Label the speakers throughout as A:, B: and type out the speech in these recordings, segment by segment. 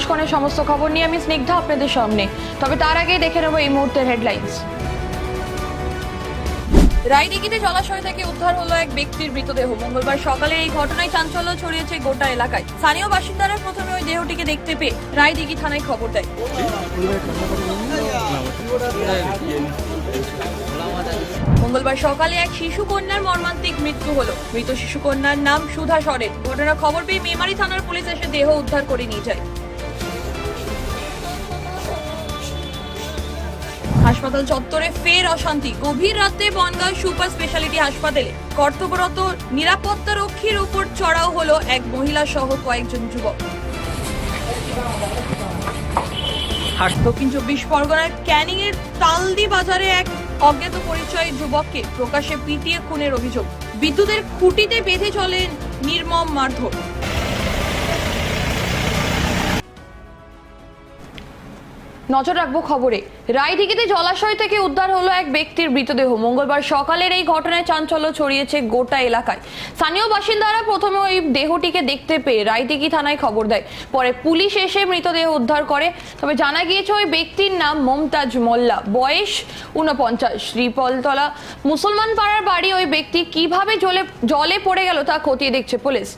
A: অনুষ্কনের সমস্ত খবর নিয়ে আমি স্নিগ্ধা আপনাদের সামনে তবে তার আগেই দেখে নেব এই মুহূর্তের হেডলাইন্স রায়দিঘিতে জলাশয় থেকে উদ্ধার হলো এক ব্যক্তির মৃতদেহ মঙ্গলবার সকালে এই ঘটনায় চাঞ্চল্য ছড়িয়েছে গোটা এলাকায় স্থানীয় বাসিন্দারা প্রথমে ওই দেহটিকে দেখতে পেয়ে রায়দিঘি থানায় খবর দেয় মঙ্গলবার সকালে এক শিশু কন্যার মর্মান্তিক মৃত্যু হলো মৃত শিশু কন্যার নাম সুধা সরেন ঘটনা খবর পেয়ে মেমারি থানার পুলিশ এসে দেহ উদ্ধার করে নিয়ে যায় হাসপাতাল চত্বরে ফের অশান্তি গভীর রাতে বনগাঁ সুপার স্পেশালিটি হাসপাতালে কর্তব্যরত নিরাপত্তা রক্ষীর উপর চড়াও হলো এক মহিলা সহ কয়েকজন যুবক দক্ষিণ চব্বিশ পরগনার ক্যানিং এর তালদি বাজারে এক অজ্ঞাত পরিচয় যুবককে প্রকাশে পিটিয়ে খুনের অভিযোগ বিদ্যুতের খুঁটিতে বেঁধে চলেন নির্মম মারধর নজর রাখবো খবরে রায়দিঘিতে জলাশয় থেকে উদ্ধার হলো এক ব্যক্তির মৃতদেহ মঙ্গলবার সকালের এই ঘটনায় চাঞ্চল্য ছড়িয়েছে গোটা এলাকায় স্থানীয় বাসিন্দারা প্রথমে ওই দেহটিকে দেখতে পেয়ে রায়দিঘি থানায় খবর দেয় পরে পুলিশ এসে মৃতদেহ উদ্ধার করে তবে জানা গিয়েছে ওই ব্যক্তির নাম মমতাজ মোল্লা বয়স উনপঞ্চাশ শ্রীপলতলা মুসলমান পাড়ার বাড়ি ওই ব্যক্তি কিভাবে জলে জলে পড়ে গেল তা খতিয়ে দেখছে পুলিশ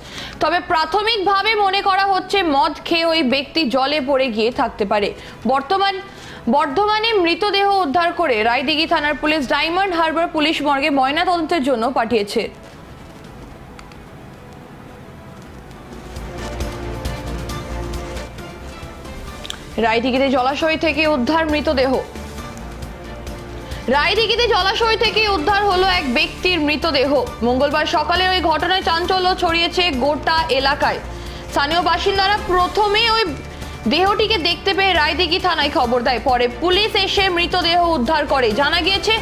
A: তবে প্রাথমিকভাবে মনে করা হচ্ছে মদ খেয়ে ওই ব্যক্তি জলে পড়ে গিয়ে থাকতে পারে বর্তমান বর্ধমান বর্ধমানে মৃতদেহ উদ্ধার করে রায়দিঘি থানার পুলিশ ডায়মন্ড হারবার পুলিশ মর্গে ময়নাতদন্তের জন্য পাঠিয়েছে রায়দিঘিতে জলাশয় থেকে উদ্ধার মৃতদেহ রায়দিঘিতে জলাশয় থেকে উদ্ধার হলো এক ব্যক্তির মৃতদেহ মঙ্গলবার সকালে ওই ঘটনায় চাঞ্চল্য ছড়িয়েছে গোটা এলাকায় স্থানীয় বাসিন্দারা প্রথমে ওই দেহটিকে দেখতে পেয়ে রায়দিঘি থানায় খবর দেয় পরে পুলিশ এসে মৃতদেহ উদ্ধার করে জানা গিয়েছে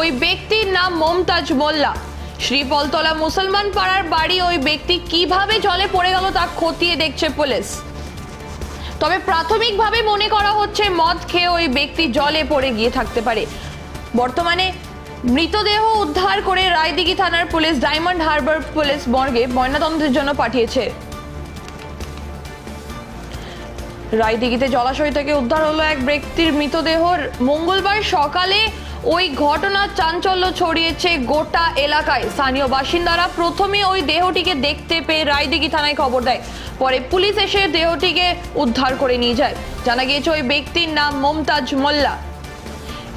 A: ওই ব্যক্তির নাম মমতাজ মোল্লা শ্রীপলতলা মুসলমান পাড়ার বাড়ি ওই ব্যক্তি কিভাবে জলে পড়ে গেল তা খতিয়ে দেখছে পুলিশ তবে প্রাথমিকভাবে মনে করা হচ্ছে মদ খেয়ে ওই ব্যক্তি জলে পড়ে গিয়ে থাকতে পারে বর্তমানে মৃতদেহ উদ্ধার করে রায়দিঘি থানার পুলিশ ডায়মন্ড হারবার পুলিশ মর্গে ময়নাতদন্তের জন্য পাঠিয়েছে রায়দিঘিতে জলাশয় থেকে উদ্ধার হলো এক ব্যক্তির মৃতদেহ মঙ্গলবার সকালে ওই ঘটনার চাঞ্চল্য ছড়িয়েছে গোটা এলাকায় স্থানীয় বাসিন্দারা প্রথমে ওই দেহটিকে দেখতে পেয়ে রায়দিঘি থানায় খবর দেয় পরে পুলিশ এসে দেহটিকে উদ্ধার করে নিয়ে যায় জানা গিয়েছে ওই ব্যক্তির নাম মমতাজ মোল্লা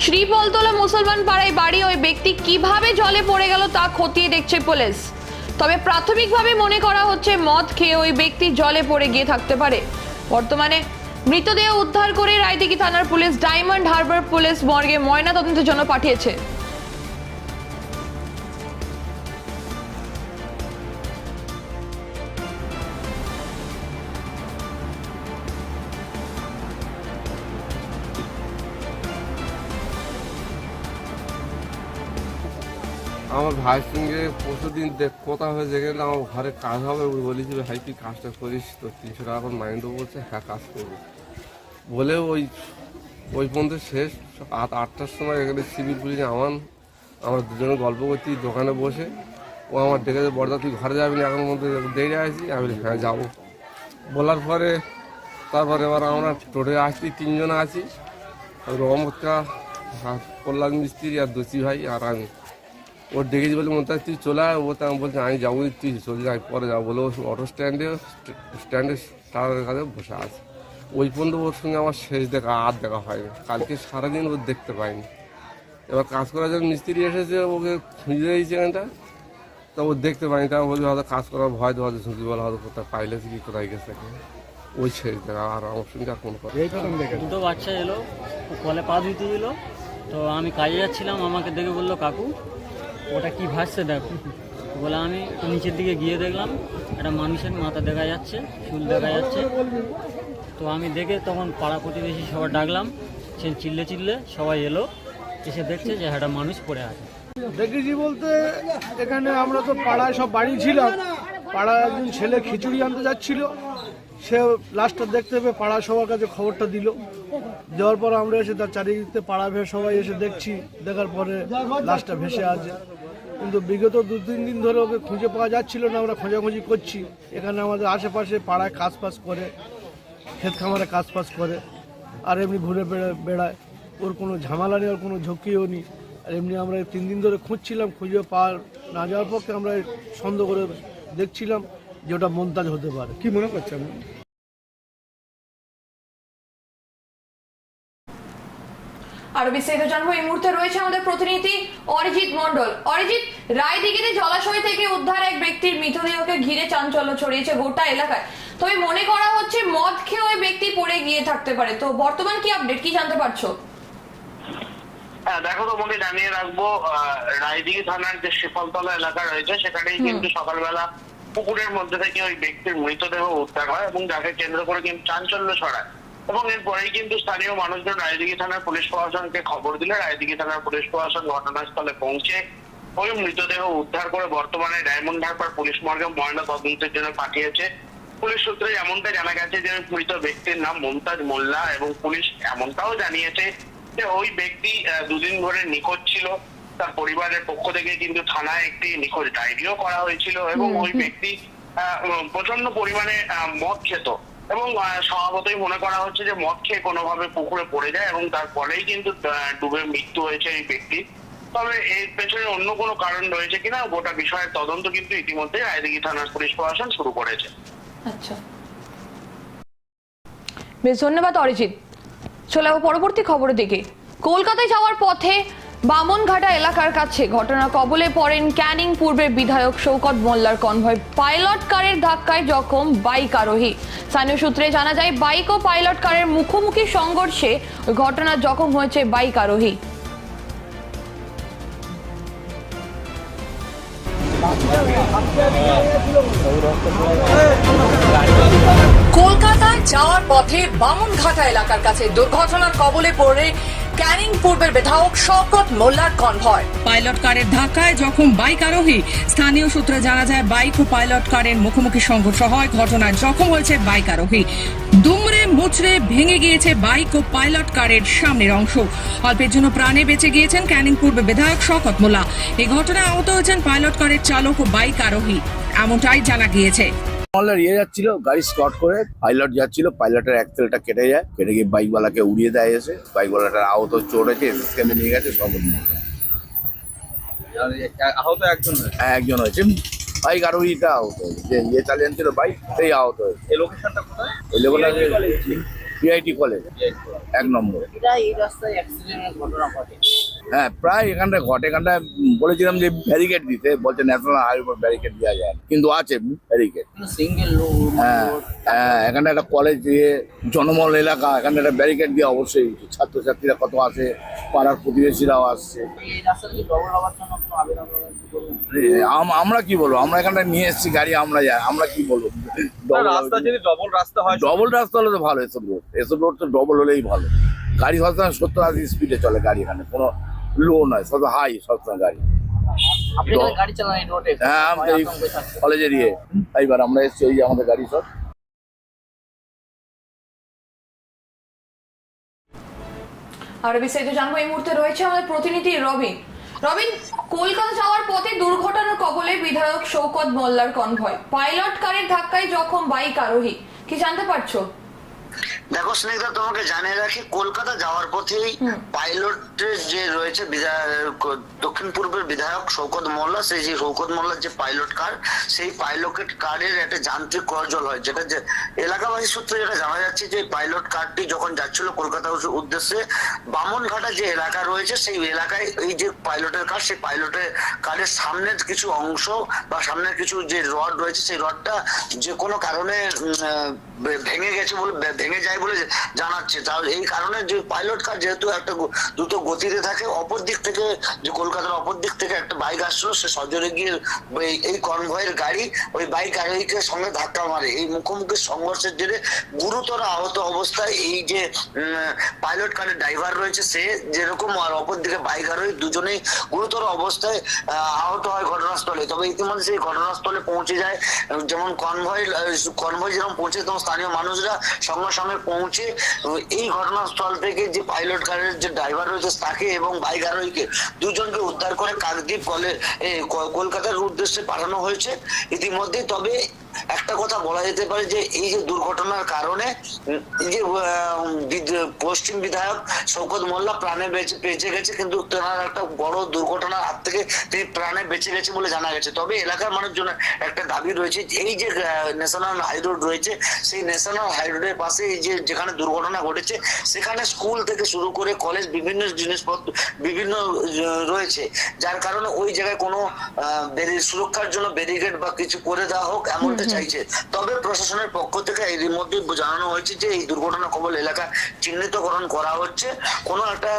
A: শ্রীপলতলা মুসলমান পাড়ায় বাড়ি ওই ব্যক্তি কিভাবে জলে পড়ে গেল তা খতিয়ে দেখছে পুলিশ তবে প্রাথমিকভাবে মনে করা হচ্ছে মদ খেয়ে ওই ব্যক্তি জলে পড়ে গিয়ে থাকতে পারে বর্তমানে মৃতদেহ উদ্ধার করে রায়দিঘি থানার পুলিশ ডায়মন্ড হারবার পুলিশ মর্গে ময়না তদন্তের জন্য পাঠিয়েছে
B: আমার ভাইয়ের সঙ্গে প্রতিদিন কথা হয়েছে কিন্তু আমার ঘরে কাজ হবে বলেছি ভাই তুই কাজটা করিস তো তিনশো টাকা মাইন্ড বলছে হ্যাঁ কাজ করবো বলে ওই ওই পর্যন্ত শেষ আট আটটার সময় এখানে সিভিল পুলিশ আমার আমার দুজনে গল্প করছি দোকানে বসে ও আমার ডেকেছে বড়দা তুই ঘরে যাবি না এখন মধ্যে দেরি আছি আমি হ্যাঁ যাবো বলার পরে তারপরে এবার আমরা টোটে আসছি তিনজন আছি রহমত কল্যাণ মিস্ত্রি আর দোষী ভাই আর আমি ওর দেখেছি বলে মনে তুই চলে আয় ও তা বলছে আমি যাবো তুই চলে যাই পরে যাবো বলে ও অটো স্ট্যান্ডে স্ট্যান্ডে তার কাছে বসে আছে ওই পর্যন্ত ওর সঙ্গে আমার শেষ দেখা আর দেখা হয়নি কালকে সারাদিন ওর দেখতে পাইনি এবার কাজ করার জন্য মিস্ত্রি এসেছে ওকে খুঁজে দিয়েছে এখানটা তা ও দেখতে পাইনি তা বলছে হয়তো কাজ করার ভয় তো হয়তো শুনতে বলা হয়তো কোথায় পাইলে কি কোথায় গেছে ওই শেষ দেখা আর আমার সঙ্গে আর কোনো
C: দুটো বাচ্চা এলো কলে পা ধুইতে দিল তো আমি কাজে যাচ্ছিলাম আমাকে দেখে বললো কাকু ওটা কি ভাসছে দেখো বলে আমি নিচের দিকে গিয়ে দেখলাম একটা মানুষের মাথা দেখা যাচ্ছে চুল দেখা যাচ্ছে তো আমি দেখে তখন পাড়া প্রতিবেশী সবার ডাকলাম সে চিল্লে চিল্লে সবাই এলো এসে দেখছে যে একটা মানুষ পড়ে আছে
D: দেখেছি বলতে এখানে আমরা তো পাড়ায় সব বাড়ি ছিলাম পাড়ায় একজন ছেলে খিচুড়ি আনতে যাচ্ছিল সে লাস্টটা দেখতে পেয়ে পাড়া সবার কাছে খবরটা দিল দেওয়ার পর আমরা এসে তার চারিদিকে পাড়া ভেসে সবাই এসে দেখছি দেখার পরে লাস্টটা ভেসে আছে কিন্তু বিগত দু তিন দিন ধরে ওকে খুঁজে পাওয়া যাচ্ছিল না আমরা খোঁজাখুঁজি করছি এখানে আমাদের আশেপাশে পাড়ায় কাজ ফাজ করে ক্ষেত খামারে কাজ ফাজ করে আর এমনি ঘুরে বেড়ায় বেড়ায় ওর কোনো ঝামেলা নেই ওর কোনো ঝুঁকিও নেই আর এমনি আমরা তিন দিন ধরে খুঁজছিলাম খুঁজে পাওয়া না যাওয়ার পক্ষে আমরা সন্দেহ করে দেখছিলাম যে ওটা মন্তাজ হতে পারে কি মনে করছে
A: আরো বিস্তারিত জানবো এই মুহূর্তে রয়েছে আমাদের প্রতিনিধি অরিজিৎ মন্ডল অরিজিৎ রায়দিঘিতে জলাশয় থেকে উদ্ধার এক ব্যক্তির মৃতদেহকে ঘিরে চাঞ্চল্য ছড়িয়েছে গোটা এলাকায় তবে মনে করা হচ্ছে মদ খেয়ে ওই ব্যক্তি পড়ে গিয়ে থাকতে পারে তো বর্তমান কি আপডেট কি জানতে পারছো
E: হ্যাঁ, দেখো তোমাকে জানিয়ে রাখবো রায়দিঘি থানার যে শিফলতলা এলাকা রয়েছে সেখানেই কিন্তু সকালবেলা পুকুরের মধ্যে থেকে ওই ব্যক্তির মৃতদেহ উদ্ধার হয় এবং যাকে কেন্দ্র করে কিন্তু চাঞ্চল্য ছড়ায় এবং এরপরে কিন্তু স্থানীয় মানুষজন রায়দিঘি থানার পুলিশ প্রশাসনকে খবর দিলে রায়দিঘি থানার পুলিশ প্রশাসন ঘটনাস্থলে পৌঁছে ওই মৃতদেহ উদ্ধার করে বর্তমানে ডায়মন্ড হারপার পুলিশ মর্গে ময়না তদন্তের জন্য পাঠিয়েছে পুলিশ সূত্রে এমনটা জানা গেছে যে মৃত ব্যক্তির নাম মমতাজ মোল্লা এবং পুলিশ এমনটাও জানিয়েছে যে ওই ব্যক্তি দুদিন ধরে নিখোঁজ ছিল তার পরিবারের পক্ষ থেকে কিন্তু থানায় একটি নিখোঁজ ডায়েরিও করা হয়েছিল এবং ওই ব্যক্তি প্রচন্ড পরিমাণে মদ খেত এবং স্বভাবতই মনে করা হচ্ছে যে মদ খেয়ে কোনোভাবে পুকুরে পড়ে যায় এবং তার ফলেই কিন্তু ডুবে মৃত্যু হয়েছে এই ব্যক্তির তবে এর পেছনে অন্য কোনো কারণ রয়েছে কিনা গোটা বিষয়ের তদন্ত কিন্তু ইতিমধ্যে আইদিঘি থানার পুলিশ প্রশাসন শুরু করেছে
A: আচ্ছা বেশ ধন্যবাদ অরিজিৎ চলে পরবর্তী খবরের দিকে কলকাতায় যাওয়ার পথে বামনঘাটা এলাকার কাছে ঘটনা কবলে পড়েন ক্যানিং পূর্বের বিধায়ক শৌকত মোল্লার কনভয় পাইলট কারের ধাক্কায় জখম বাইক আরোহী স্থানীয় সূত্রে জানা যায় বাইক ও পাইলট কারের মুখোমুখি সংঘর্ষে ঘটনা জখম হয়েছে বাইক আরোহী কলকাতায় যাওয়ার পথে বামনঘাটা এলাকার কাছে দুর্ঘটনার কবলে পড়ে ক্যানিং পূর্বের বিধায়ক শওকত মোল্লার কনভয় পাইলট কারের ধাক্কায় জখম বাইক আরোহী স্থানীয় সূত্রে জানা যায় বাইক ও পাইলট কারের মুখোমুখি সংঘর্ষ হয় ঘটনায় জখম হয়েছে বাইক আরোহী দুমরে মুচড়ে ভেঙে গিয়েছে বাইক ও পাইলট কারের সামনের অংশ অল্পের জন্য প্রাণে বেঁচে গিয়েছেন ক্যানিং পূর্বের বিধায়ক শওকত মোল্লা এই ঘটনায় আহত হয়েছেন পাইলট কারের চালক ও বাইক আরোহী এমনটাই জানা গিয়েছে
F: মালদার ইয়ে যাচ্ছিল গাড়ি স্কট করে পাইলট যাচ্ছিল পাইলটের এক তেলটা কেটে যায় কেটে গিয়ে বাইকওয়ালাকে উড়িয়ে দেয় এসে বাইকওয়ালাটার আহত চড়েছে এসএসকেমে নিয়ে গেছে সব আহত একজন হ্যাঁ, একজন হয়েছে বাইক আরো ইটা আহত হয়েছে যে ইয়ে চালিয়ে ছিল বাইক সেই আহত হয়েছে
G: এই লোকেশনটা কোথায়
F: কলেজ এক নম্বর
G: এই রাস্তায় অ্যাক্সিডেন্টের ঘটনা ঘটে
F: হ্যাঁ প্রায় এখানটায় ঘটে এখানটায় বলেছিলাম যে ব্যারিকেড দিতে বলছে ন্যাশনাল হাইওয়ে ব্যারিকেড দেওয়া যায় কিন্তু আছে ব্যারিকেড
G: সিঙ্গেল হ্যাঁ
F: হ্যাঁ এখানে একটা কলেজ দিয়ে জনমল এলাকা এখানে একটা ব্যারিকেড দিয়ে অবশ্যই ছাত্রছাত্রীরা কত আসে পাড়ার প্রতিবেশীরাও আসছে আমরা কি বলবো আমরা এখানটা নিয়ে এসেছি গাড়ি আমরা যাই আমরা কি বলবো
G: রাস্তা যদি ডবল রাস্তা হয়
F: ডবল রাস্তা হলে তো ভালো এসব রোড এসব রোড তো ডবল হলেই ভালো গাড়ি সবসময় সত্তর আশি স্পিডে চলে গাড়ি এখানে কোনো লো নয় সব হাই সবসময় গাড়ি
G: হ্যাঁ,
F: আর এই মুহূর্তে রয়েছে
A: আমাদের প্রতিনিধি রবিন রবিন কলকাতা যাওয়ার পথে দুর্ঘটনার কবলে বিধায়ক শৌকত মোল্লার কনভয় পাইলট কারের ধাক্কায় জখম বাইক আরোহী কি জানতে পারছো
H: দেখো স্নেহদা তোমাকে জানিয়ে রাখি কলকাতা যাওয়ার পথেই পাইলটের যে রয়েছে দক্ষিণ পূর্বের বিধায়ক শৌকত মোল্লা সেই যে শৌকত মোল্লার যে পাইলট কার সেই পাইলট কারের একটা যান্ত্রিক করজল হয় যেটা যে এলাকাবাসী সূত্রে যেটা জানা যাচ্ছে যে পাইলট কারটি যখন যাচ্ছিল কলকাতা উদ্দেশ্যে বামনঘাটা যে এলাকা রয়েছে সেই এলাকায় এই যে পাইলটের কার সেই পাইলটের কারের সামনের কিছু অংশ বা সামনের কিছু যে রড রয়েছে সেই রডটা যে কোনো কারণে ভেঙে গেছে বলে ভেঙে যায় বলে জানাচ্ছে তাহলে এই কারণে যে পাইলট কার যেহেতু একটা দ্রুত গতিতে থাকে অপর দিক থেকে যে কলকাতার অপর দিক থেকে একটা বাইক আসলো সে সজোরে গিয়ে এই কনভয়ের গাড়ি ওই বাইক আরোহীকে সঙ্গে ধাক্কা মারে এই মুখোমুখি সংঘর্ষের জেরে গুরুতর আহত অবস্থায় এই যে পাইলট কারের ড্রাইভার রয়েছে সে যেরকম আর অপর দিকে বাইক আরোহী দুজনেই গুরুতর অবস্থায় আহত হয় ঘটনাস্থলে তবে ইতিমধ্যে সেই ঘটনাস্থলে পৌঁছে যায় যেমন কনভয় কনভয় যেরকম পৌঁছে তখন স্থানীয় মানুষরা সঙ্গে সঙ্গে পৌঁছে এই ঘটনাস্থল থেকে যে পাইলট গাড়ির যে ড্রাইভার রয়েছে তাকে এবং বাইক আরোহীকে দুজনকে উদ্ধার করে কাকদ্বীপ কলে কলকাতার উদ্দেশ্যে পাঠানো হয়েছে ইতিমধ্যে তবে একটা কথা বলা যেতে পারে যে এই যে দুর্ঘটনার কারণে যে পশ্চিম বিধায়ক শৌকত মোল্লা প্রাণে বেঁচে বেঁচে গেছে কিন্তু তেনার একটা বড় দুর্ঘটনার হাত থেকে তিনি প্রাণে বেঁচে গেছে বলে জানা গেছে তবে এলাকার মানুষজনের একটা দাবি রয়েছে এই যে ন্যাশনাল হাই রোড রয়েছে সেই ন্যাশনাল হাইরোডের পাশে যে যেখানে দুর্ঘটনা ঘটেছে সেখানে স্কুল থেকে শুরু করে কলেজ বিভিন্ন জিনিসপত্র বিভিন্ন রয়েছে যার কারণে ওই জায়গায় কোনো সুরক্ষার জন্য ব্যারিকেড বা কিছু করে দেওয়া হোক এমনটা চাইছে তবে প্রশাসনের পক্ষ থেকে এর মধ্যে জানানো হয়েছে যে এই দুর্ঘটনা কবল এলাকা চিহ্নিতকরণ করা হচ্ছে কোনো একটা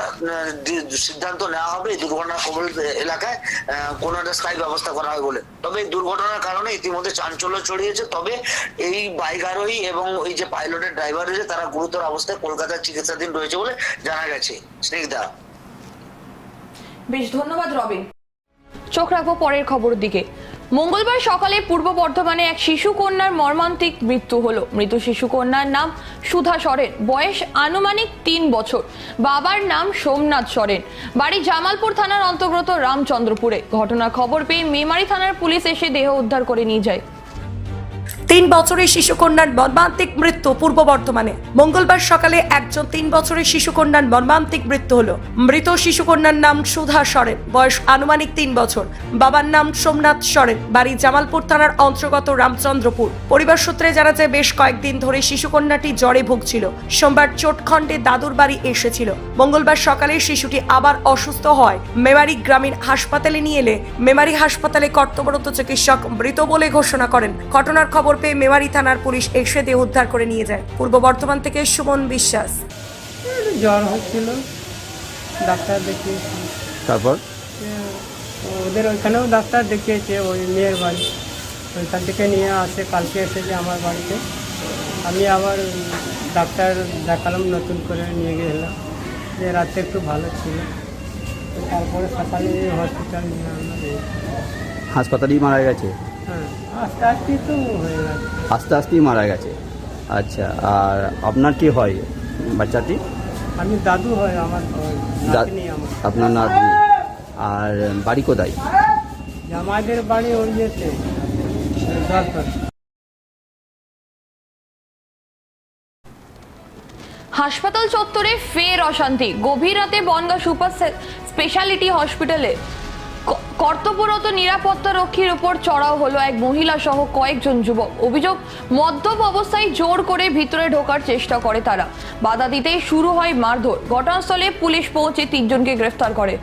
H: সিদ্ধান্ত নেওয়া হবে এই দুর্ঘটনা কবল এলাকায় কোনো একটা স্থায়ী ব্যবস্থা করা হবে বলে তবে এই দুর্ঘটনার কারণে ইতিমধ্যে চাঞ্চল্য ছড়িয়েছে তবে এই বাইক আরোহী এবং ওই যে পাইলটের ড্রাইভার রয়েছে তারা গুরুতর অবস্থায় কলকাতার চিকিৎসাধীন রয়েছে বলে জানা গেছে স্নিগ্ধা
A: বেশ ধন্যবাদ রবিন চোখ রাখবো পরের খবর দিকে মঙ্গলবার সকালে পূর্ব বর্ধমানে এক শিশু কন্যার মর্মান্তিক মৃত্যু হলো মৃত শিশু কন্যার নাম সুধা সরেন বয়স আনুমানিক তিন বছর বাবার নাম সোমনাথ সরেন বাড়ি জামালপুর থানার অন্তর্গত রামচন্দ্রপুরে ঘটনার খবর পেয়ে মেমারি থানার পুলিশ এসে দেহ উদ্ধার করে নিয়ে যায় তিন বছরের শিশুকন্যার মর্মান্তিক মৃত্যু পূর্ব বর্ধমানে মঙ্গলবার সকালে একজন তিন বছরের শিশুকন্যার মর্মান্তিক মৃত্যু হলো মৃত শিশুকন্যার নাম সুধা সরেন বয়স আনুমানিক তিন বছর বাবার নাম সোমনাথ সরেন বাড়ি জামালপুর থানার অন্তর্গত রামচন্দ্রপুর পরিবার সূত্রে জানা যায় বেশ কয়েকদিন ধরে শিশুকন্যাটি জ্বরে ভুগছিল সোমবার চোটখণ্ডে দাদুর বাড়ি এসেছিল মঙ্গলবার সকালে শিশুটি আবার অসুস্থ হয় মেমারি গ্রামীণ হাসপাতালে নিয়ে এলে মেমারি হাসপাতালে কর্তব্যরত চিকিৎসক মৃত বলে ঘোষণা করেন ঘটনার খবর পেয়ে মেমারি থানার পুলিশ এসে দেহ উদ্ধার করে নিয়ে যায় পূর্ব বর্ধমান থেকে সুমন বিশ্বাস
I: জ্বর হচ্ছিল ডাক্তার দেখিয়েছি তারপর ওদের ওইখানেও ডাক্তার দেখিয়েছে ওই মেয়ের বাড়ি ওইখান থেকে নিয়ে আসে কালকে এসেছে আমার বাড়িতে আমি আবার ডাক্তার দেখালাম নতুন করে নিয়ে গেলাম যে রাতে একটু ভালো ছিল তারপরে সকালে হসপিটাল নিয়ে আসলাম
J: হাসপাতালেই মারা গেছে আস্তে আস্তেই মারা গেছে আচ্ছা আর আপনার কি হয় বাচ্চাটি
I: আমি দাদু হয় আমার
J: আপনার নাতনি আর বাড়ি কোথায়
I: আমাদের বাড়ি ওই যেতে
A: হাসপাতাল চত্বরে ফের অশান্তি গভীর রাতে বনগা সুপার স্পেশালিটি হসপিটালে কর্তব্যরত নিরাপত্তা রক্ষীর ওপর চড়াও হলো এক মহিলা সহ কয়েকজন যুবক অভিযোগ মদ্যপ অবস্থায় জোর করে ভিতরে ঢোকার চেষ্টা করে তারা বাধা দিতেই শুরু হয় মারধর ঘটনাস্থলে পুলিশ পৌঁছে তিনজনকে গ্রেফতার করে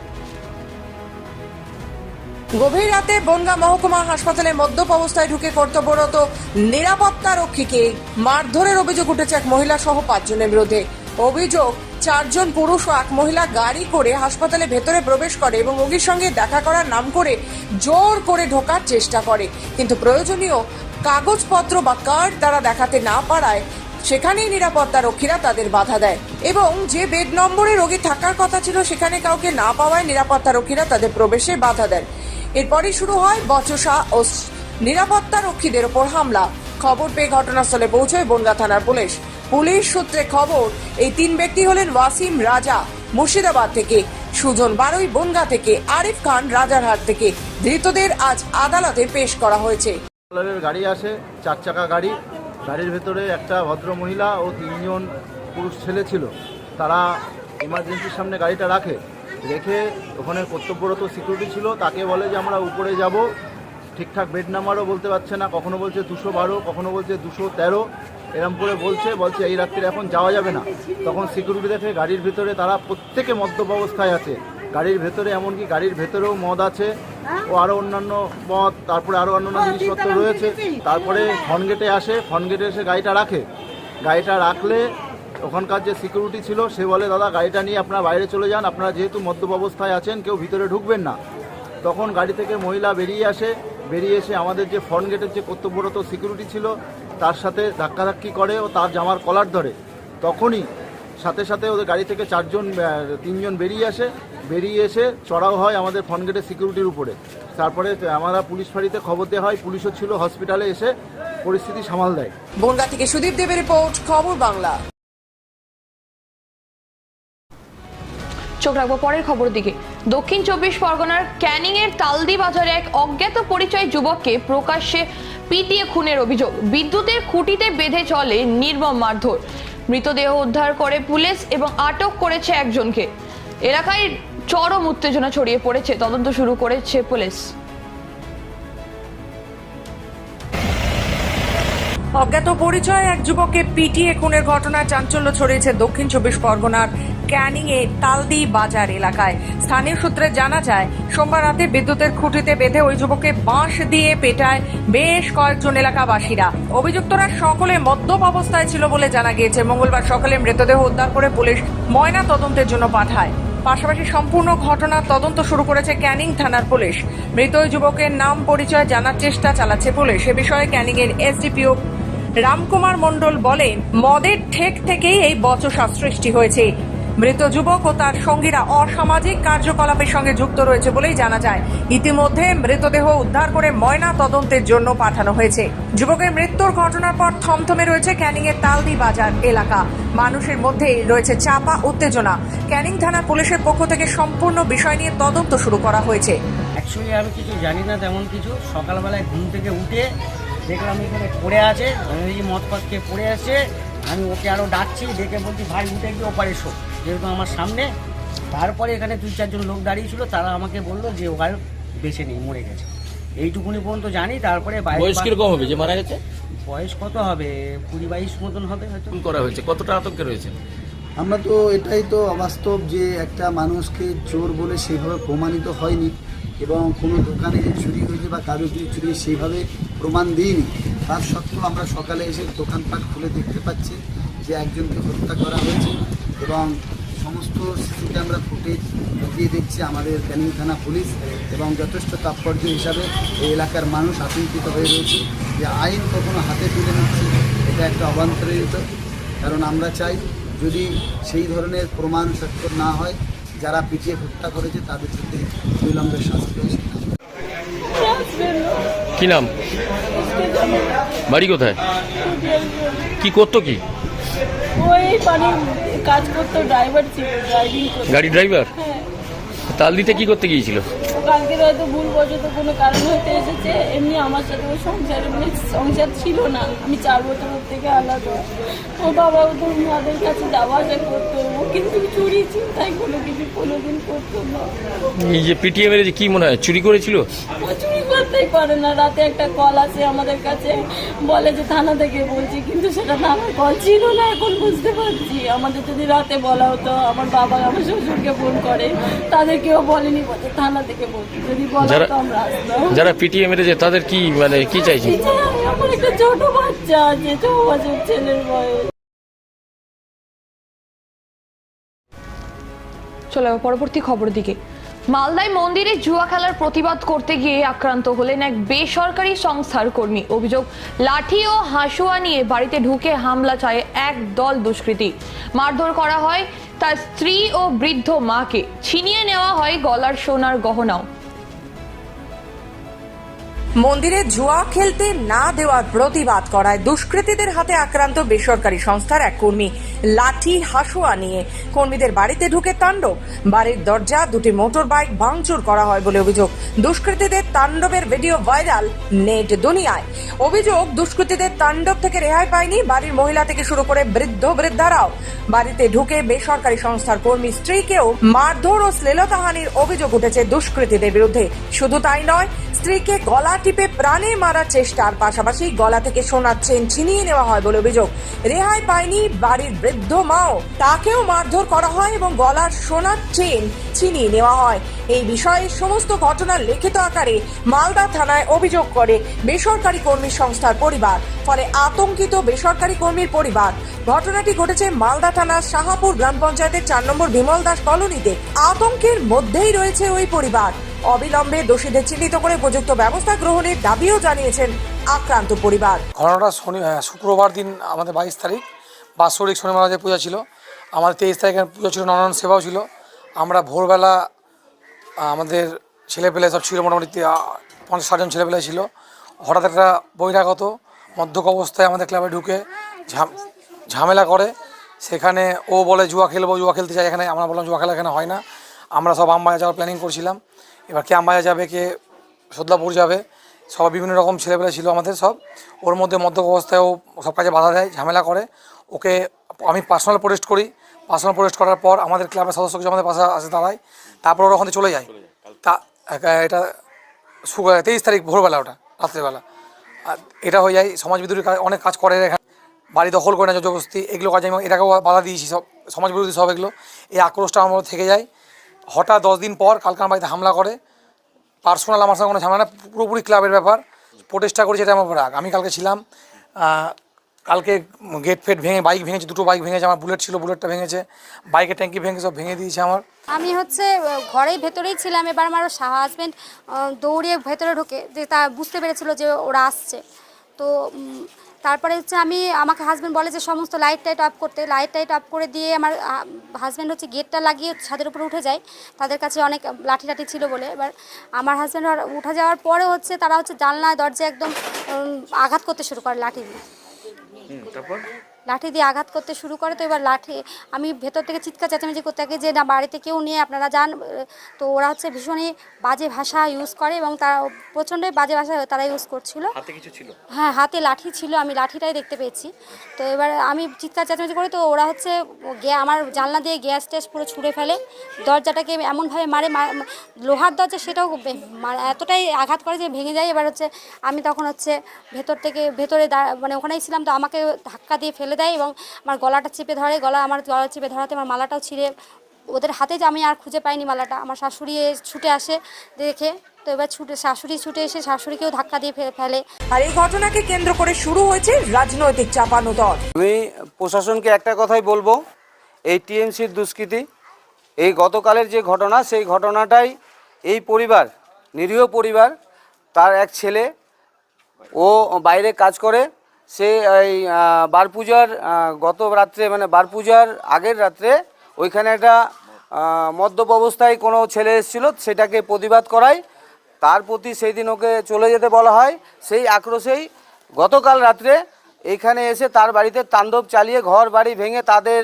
A: গভীর রাতে বনগা মহকুমা হাসপাতালে মদ্যপ অবস্থায় ঢুকে কর্তব্যরত নিরাপত্তা রক্ষীকে মারধরের অভিযোগ উঠেছে এক মহিলা সহ পাঁচজনের বিরুদ্ধে অভিযোগ চারজন পুরুষ ও এক মহিলা গাড়ি করে হাসপাতালে ভেতরে প্রবেশ করে এবং রোগীর সঙ্গে দেখা করার নাম করে জোর করে ঢোকার চেষ্টা করে কিন্তু প্রয়োজনীয় কাগজপত্র বা কার্ড তারা দেখাতে না পারায় সেখানেই নিরাপত্তা রক্ষীরা তাদের বাধা দেয় এবং যে বেড নম্বরে রোগী থাকার কথা ছিল সেখানে কাউকে না পাওয়ায় নিরাপত্তা রক্ষীরা তাদের প্রবেশে বাধা দেন এরপরই শুরু হয় বচসা ও নিরাপত্তা রক্ষীদের ওপর হামলা খবর পেয়ে ঘটনাস্থলে পৌঁছয় বনগা থানার পুলিশ পুলিশ সূত্রে খবর এই তিন ব্যক্তি হলেন ওয়াসিম রাজা মুর্শিদাবাদ থেকে সুজন বারুই বনগা থেকে আরিফ খান রাজারহাট থেকে ধৃতদের আজ আদালতে পেশ করা হয়েছে
K: গাড়ি আসে চার চাকা গাড়ি গাড়ির ভেতরে একটা ভদ্র মহিলা ও তিনজন পুরুষ ছেলে ছিল তারা ইমার্জেন্সির সামনে গাড়িটা রাখে রেখে ওখানে কর্তব্যরত সিকিউরিটি ছিল তাকে বলে যে আমরা উপরে যাব ঠিকঠাক বেড নাম্বারও বলতে পারছে না কখনো বলছে দুশো বারো কখনো বলছে দুশো তেরো এরম করে বলছে বলছে এই রাত্রে এখন যাওয়া যাবে না তখন সিকিউরিটি দেখে গাড়ির ভিতরে তারা প্রত্যেকে মদ্যপ অবস্থায় আছে গাড়ির ভেতরে এমনকি গাড়ির ভেতরেও মদ আছে ও আরও অন্যান্য মদ তারপরে আরও অন্যান্য জিনিসপত্র রয়েছে তারপরে ফনগেটে আসে ফনগেটে এসে গাড়িটা রাখে গাড়িটা রাখলে ওখানকার যে সিকিউরিটি ছিল সে বলে দাদা গাড়িটা নিয়ে আপনারা বাইরে চলে যান আপনারা যেহেতু মদ্যপ অবস্থায় আছেন কেউ ভিতরে ঢুকবেন না তখন গাড়ি থেকে মহিলা বেরিয়ে আসে বেরিয়ে এসে আমাদের যে ফ্রন্ট গেটের যে কর্তব্যরত সিকিউরিটি ছিল তার সাথে ধাক্কাধাক্কি করে ও তার জামার কলার ধরে তখনই সাথে সাথে ওদের গাড়ি থেকে চারজন তিনজন বেরিয়ে আসে বেরিয়ে এসে চড়াও হয় আমাদের ফ্রন্ট গেটের সিকিউরিটির উপরে তারপরে আমরা পুলিশ ফাঁড়িতে খবর দেওয়া হয় পুলিশও ছিল হসপিটালে এসে পরিস্থিতি সামাল দেয়
A: বনগা থেকে সুদীপ দেবের রিপোর্ট খবর বাংলা চোখ রাখবো পরের খবর দিকে দক্ষিণ চব্বিশ পরগনার ক্যানিং এর তালদি বাজারে এক অজ্ঞাত পরিচয় যুবককে প্রকাশ্যে পিটিয়ে খুনের অভিযোগ বিদ্যুতের খুঁটিতে বেঁধে চলে নির্মম মারধর মৃতদেহ উদ্ধার করে পুলিশ এবং আটক করেছে একজনকে এলাকায় চরম উত্তেজনা ছড়িয়ে পড়েছে তদন্ত শুরু করেছে পুলিশ অজ্ঞাত পরিচয় এক যুবককে পিটিয়ে খুনের ঘটনায় চাঞ্চল্য ছড়িয়েছে দক্ষিণ চব্বিশ পরগনার ক্যানিং এ তালদি বাজার এলাকায় স্থানীয় সূত্রে জানা যায় সোমবার রাতে বিদ্যুতের খুঁটিতে বেঁধে ওই যুবককে বাঁশ দিয়ে পেটায় বেশ কয়েকজন এলাকাবাসীরা অভিযুক্তরা সকলে মদ্যপ অবস্থায় ছিল বলে জানা গিয়েছে মঙ্গলবার সকালে মৃতদেহ উদ্ধার করে পুলিশ ময়না তদন্তের জন্য পাঠায় পাশাপাশি সম্পূর্ণ ঘটনার তদন্ত শুরু করেছে ক্যানিং থানার পুলিশ মৃত যুবকের নাম পরিচয় জানার চেষ্টা চালাচ্ছে পুলিশ এ বিষয়ে ক্যানিং এর এসডিপিও রামকুমার মণ্ডল বলেন মদের ঠেক থেকেই এই বচসা সৃষ্টি হয়েছে মৃত যুবক ও তার সঙ্গীরা অসামাজিক কার্যকলাপের সঙ্গে যুক্ত রয়েছে বলেই জানা যায় ইতিমধ্যে মৃতদেহ উদ্ধার করে ময়না তদন্তের জন্য পাঠানো হয়েছে যুবকের মৃত্যুর ঘটনার পর থমথমে রয়েছে ক্যানিং এর তালদি বাজার এলাকা মানুষের মধ্যে রয়েছে চাপা উত্তেজনা ক্যানিং থানা পুলিশের পক্ষ থেকে সম্পূর্ণ বিষয় নিয়ে তদন্ত শুরু করা হয়েছে
L: অ্যাকচুয়ালি আমি কিছু জানি না তেমন কিছু সকালবেলায় ঘুম থেকে উঠে দেখলাম এখানে পড়ে আছে মদ পাত পড়ে আছে আমি ওকে আরও ডাকছি ডেকে বলছি ভাই উঠে গিয়ে ওপারে শোক যেরকম আমার সামনে তারপরে এখানে দুই চারজন লোক দাঁড়িয়ে ছিল তারা আমাকে বললো যে ওখানে বেঁচে নেই মরে গেছে এইটুকুনি পর্যন্ত জানি তারপরে
M: বয়স কিরকম হবে যে মারা গেছে
L: বয়স কত হবে কুড়ি বাইশ মতন হবে হয়তো
M: করা হয়েছে কতটা আতঙ্কে রয়েছে
L: আমরা তো এটাই তো অবাস্তব যে একটা মানুষকে চোর বলে সেভাবে প্রমাণিত হয়নি এবং কোনো দোকানে যে চুরি হয়েছে বা কারো কিছু চুরি সেইভাবে প্রমাণ দিইনি তার সত্ত্বেও আমরা সকালে এসে দোকানপাট খুলে দেখতে পাচ্ছি যে একজনকে হত্যা করা হয়েছে এবং সমস্ত সিসি ক্যামেরা ফুটেজ লুকিয়ে দেখছি আমাদের ক্যানিং থানা পুলিশ এবং যথেষ্ট তাৎপর্য হিসাবে এই এলাকার মানুষ আতঙ্কিত হয়ে রয়েছে যে আইন কখনো হাতে তুলে নিচ্ছে এটা একটা অবান্তরিত কারণ আমরা চাই যদি সেই ধরনের প্রমাণ স্বাক্ষর না হয় যারা পিটিয়ে হত্যা করেছে তাদের সাথে বিলম্বের শাস্তি হয়েছে
M: কি নাম বাড়ি কোথায় কি করতো কি
N: ওই মানে কাজ ড্রাইভার ছিল ড্রাইভিং
M: গাড়ি ড্রাইভার হ্যাঁ দিতে কি করতে গিয়েছিল
N: কালকে হয়তো ভুল কোনো কারণ হতে এসেছে এমনি আমার সাথে মানে সংসার ছিল না চার থেকে আলাদা বাবা কাছে যাওয়া করতো কিন্তু চুরি কোনো কিছু করতো
M: না কি মনে হয় চুরি করেছিল
N: চুরি ধরতেই পারে না রাতে একটা কল আছে আমাদের কাছে বলে যে থানা থেকে বলছি কিন্তু সেটা থানার কল ছিল না এখন বুঝতে পারছি আমাদের যদি রাতে বলা হতো আমার বাবা আমার শ্বশুরকে ফোন করে তাদেরকেও বলেনি বলছে থানা থেকে বলছি যদি বলা হতো আমরা
M: যারা পিটিএম এর যে তাদের কি মানে কি চাইছে
N: আমার একটা ছোট বাচ্চা আছে ছ বছর ছেলের বয়স
A: চলে পরবর্তী খবর দিকে মালদায় মন্দিরে জুয়া খেলার প্রতিবাদ করতে গিয়ে আক্রান্ত হলেন এক বেসরকারি সংস্থার কর্মী অভিযোগ লাঠি ও হাঁসুয়া নিয়ে বাড়িতে ঢুকে হামলা চায় এক দল দুষ্কৃতী মারধর করা হয় তার স্ত্রী ও বৃদ্ধ মাকে ছিনিয়ে নেওয়া হয় গলার সোনার গহনাও মন্দিরে জুয়া খেলতে না দেওয়ার প্রতিবাদ করায় দুষ্কৃতীদের হাতে আক্রান্ত বেসরকারি সংস্থার এক কর্মী লাঠি হাসুয়া নিয়ে কর্মীদের বাড়িতে ঢুকে তাণ্ডব বাড়ির দরজা দুটি মোটর বাইক ভাঙচুর করা হয় বলে অভিযোগ দুষ্কৃতীদের তাণ্ডবের ভিডিও ভাইরাল নেট দুনিয়ায় অভিযোগ দুষ্কৃতীদের তাণ্ডব থেকে রেহাই পায়নি বাড়ির মহিলা থেকে শুরু করে বৃদ্ধ বৃদ্ধারাও বাড়িতে ঢুকে বেসরকারি সংস্থার কর্মী স্ত্রীকেও মারধর ও শ্লীলতাহানির অভিযোগ উঠেছে দুষ্কৃতীদের বিরুদ্ধে শুধু তাই নয় স্ত্রীকে গলা টিপে প্রাণে মারার চেষ্টার পাশাপাশি গলা থেকে সোনার চেন ছিনিয়ে নেওয়া হয় বলে অভিযোগ রেহাই পায়নি বাড়ির বৃদ্ধ মাও তাকেও মারধর করা হয় এবং গলার সোনার চেন ছিনিয়ে নেওয়া হয় এই বিষয়ে সমস্ত ঘটনার লিখিত আকারে মালদা থানায় অভিযোগ করে বেসরকারি কর্মী সংস্থার পরিবার ফলে আতঙ্কিত বেসরকারি কর্মীর পরিবার ঘটনাটি ঘটেছে মালদা থানার শাহাপুর গ্রাম পঞ্চায়েতের চার নম্বর বিমল দাস কলোনিতে আতঙ্কের মধ্যেই রয়েছে ওই পরিবার অবিলম্বে দোষীদের চিহ্নিত করে উপযুক্ত ব্যবস্থা গ্রহণের দাবিও জানিয়েছেন আক্রান্ত পরিবার
O: ঘটনাটা শনি শুক্রবার দিন আমাদের বাইশ তারিখ বাৎসরিক শনি মহারাজের পূজা ছিল আমাদের তেইশ তারিখের পুজো ছিল নানান সেবাও ছিল আমরা ভোরবেলা আমাদের ছেলেপেলে সব ছিল মোটামুটি পঞ্চাশ ষাটজন ছেলেপেলে ছিল হঠাৎ একটা বহিরাগত মধ্যক অবস্থায় আমাদের ক্লাবে ঢুকে ঝামেলা করে সেখানে ও বলে জুয়া খেলবো জুয়া খেলতে চাই এখানে আমরা বললাম জুয়া খেলা এখানে হয় না আমরা সব আম যাওয়ার প্ল্যানিং করছিলাম এবার কে আম্বাজা যাবে কে সদলাপুর যাবে সব বিভিন্ন রকম ছেলেপেলে ছিল আমাদের সব ওর মধ্যে মধ্যক অবস্থায়ও সব কাজে বাধা দেয় ঝামেলা করে ওকে আমি পার্সোনাল প্রোটেস্ট করি পার্সোনাল প্রোটেস্ট করার পর আমাদের ক্লাবের সদস্য কিছু আমাদের পাশে আসে দাঁড়ায় তারপর ওরা ওখানে চলে যায় তা এটা তেইশ তারিখ ভোরবেলা ওটা রাত্রেবেলা আর এটা হয়ে যায় সমাজ অনেক কাজ করে এখানে বাড়ি দখল করে না জবস্তি এগুলো কাজে আমি এটাকেও বাধা দিয়েছি সব সমাজ বিরোধী সব এগুলো এই আক্রোশটা আমার থেকে যায় হঠাৎ দশ দিন পর কালকে আমার বাড়িতে হামলা করে পার্সোনাল আমার সঙ্গে কোনো ঝামেলা পুরোপুরি ক্লাবের ব্যাপার প্রোটেস্টটা করেছে এটা আমার রাগ আমি কালকে ছিলাম কালকে গেট ফেট ভেঙে বাইক ভেঙেছে দুটো বাইক ভেঙেছে আমার বুলেট ছিল বুলেটটা ভেঙেছে বাইকের ট্যাঙ্কি ভেঙে সব ভেঙে দিয়েছে আমার
P: আমি হচ্ছে ঘরেই ভেতরেই ছিলাম এবার আমার হাজব্যান্ড দৌড়িয়ে ভেতরে ঢোকে যে তা বুঝতে পেরেছিল যে ওরা আসছে তো তারপরে হচ্ছে আমি আমাকে হাজব্যান্ড বলে যে সমস্ত লাইট টাইট অফ করতে লাইট টাইট অফ করে দিয়ে আমার হাজব্যান্ড হচ্ছে গেটটা লাগিয়ে ছাদের উপরে উঠে যায় তাদের কাছে অনেক লাঠি লাঠি ছিল বলে এবার আমার হাজব্যান্ড উঠে যাওয়ার পরে হচ্ছে তারা হচ্ছে জানলা দরজা একদম আঘাত করতে শুরু করে লাঠি দিয়ে তারপর লাঠি দিয়ে আঘাত করতে শুরু করে তো এবার লাঠি আমি ভেতর থেকে চিৎকার চেঁচামেচি করতে থাকি যে না বাড়িতে কেউ নিয়ে আপনারা যান তো ওরা হচ্ছে ভীষণই বাজে ভাষা ইউজ করে এবং তারা প্রচণ্ডই বাজে ভাষা তারা ইউজ করছিল হ্যাঁ হাতে লাঠি ছিল আমি লাঠিটাই দেখতে পেয়েছি তো এবার আমি চিৎকার চেঁচামেচি করি তো ওরা হচ্ছে আমার জানলা দিয়ে গ্যাস ট্যাস পুরো ছুঁড়ে ফেলে দরজাটাকে এমনভাবে মারে লোহার দরজা সেটাও এতটাই আঘাত করে যে ভেঙে যায় এবার হচ্ছে আমি তখন হচ্ছে ভেতর থেকে ভেতরে মানে ওখানেই ছিলাম তো আমাকে ধাক্কা দিয়ে ফেলে দেয় এবং আমার গলাটা চেপে ধরে গলা আমার গলা চেপে ধরাতে আমার মালাটাও ছিঁড়ে ওদের হাতে যে আমি আর খুঁজে পাইনি মালাটা আমার শাশুড়ি ছুটে আসে দেখে তো এবার ছুটে শাশুড়ি ছুটে এসে শাশুড়িকেও ধাক্কা দিয়ে ফেলে
A: আর এই ঘটনাকে কেন্দ্র করে শুরু হয়েছে রাজনৈতিক চাপানোতর
Q: আমি প্রশাসনকে একটা কথাই বলবো এই টিএমসির দুষ্কৃতি এই গতকালের যে ঘটনা সেই ঘটনাটাই এই পরিবার নিরীহ পরিবার তার এক ছেলে ও বাইরে কাজ করে সে এই বার পূজার গত রাত্রে মানে বার পূজার আগের রাত্রে ওইখানে একটা মদ্যপ অবস্থায় কোনো ছেলে এসেছিল সেটাকে প্রতিবাদ করায় তার প্রতি সেই দিন ওকে চলে যেতে বলা হয় সেই আক্রোশেই গতকাল রাত্রে এইখানে এসে তার বাড়িতে তাণ্ডব চালিয়ে ঘর বাড়ি ভেঙে তাদের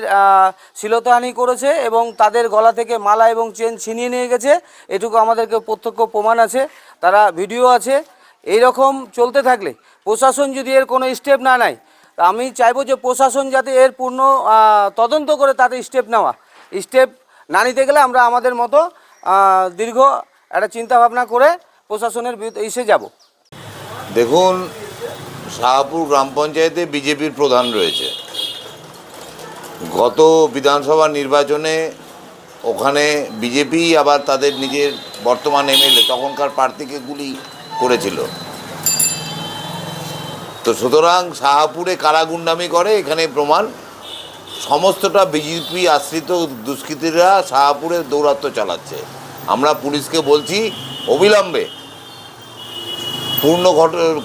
Q: শিলতাহানি করেছে এবং তাদের গলা থেকে মালা এবং চেন ছিনিয়ে নিয়ে গেছে এটুকু আমাদেরকে প্রত্যক্ষ প্রমাণ আছে তারা ভিডিও আছে এই রকম চলতে থাকলে প্রশাসন যদি এর কোনো স্টেপ না নেয় আমি চাইবো যে প্রশাসন যাতে এর পূর্ণ তদন্ত করে তাতে স্টেপ নেওয়া স্টেপ না নিতে গেলে আমরা আমাদের মতো দীর্ঘ একটা চিন্তাভাবনা করে প্রশাসনের এসে যাব
R: দেখুন শাহপুর গ্রাম পঞ্চায়েতে বিজেপির প্রধান রয়েছে গত বিধানসভা নির্বাচনে ওখানে বিজেপি আবার তাদের নিজের বর্তমান এমএলএ তখনকার প্রার্থীকে গুলি করেছিল তো সুতরাং শাহাপুরে কারা করে এখানে প্রমাণ সমস্তটা বিজেপি আশ্রিত দুষ্কৃতীরা শাহাপুরে দৌরাত্ম চালাচ্ছে আমরা পুলিশকে বলছি অবিলম্বে পূর্ণ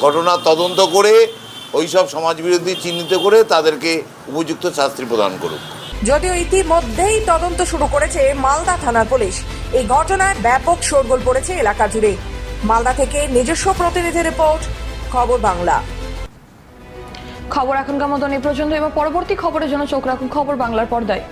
R: ঘটনা তদন্ত করে ওইসব সমাজবিরোধী চিহ্নিত করে তাদেরকে উপযুক্ত শাস্তি প্রদান করুক
A: যদিও ইতিমধ্যেই তদন্ত শুরু করেছে মালদা থানার পুলিশ এই ঘটনায় ব্যাপক শোরগোল পড়েছে এলাকা জুড়ে মালদা থেকে নিজস্ব প্রতিনিধি রিপোর্ট খবর বাংলা খবর এখনকার মতন এই পর্যন্ত এবার পরবর্তী খবরের জন্য চোখ রাখুন খবর বাংলার পর্দায়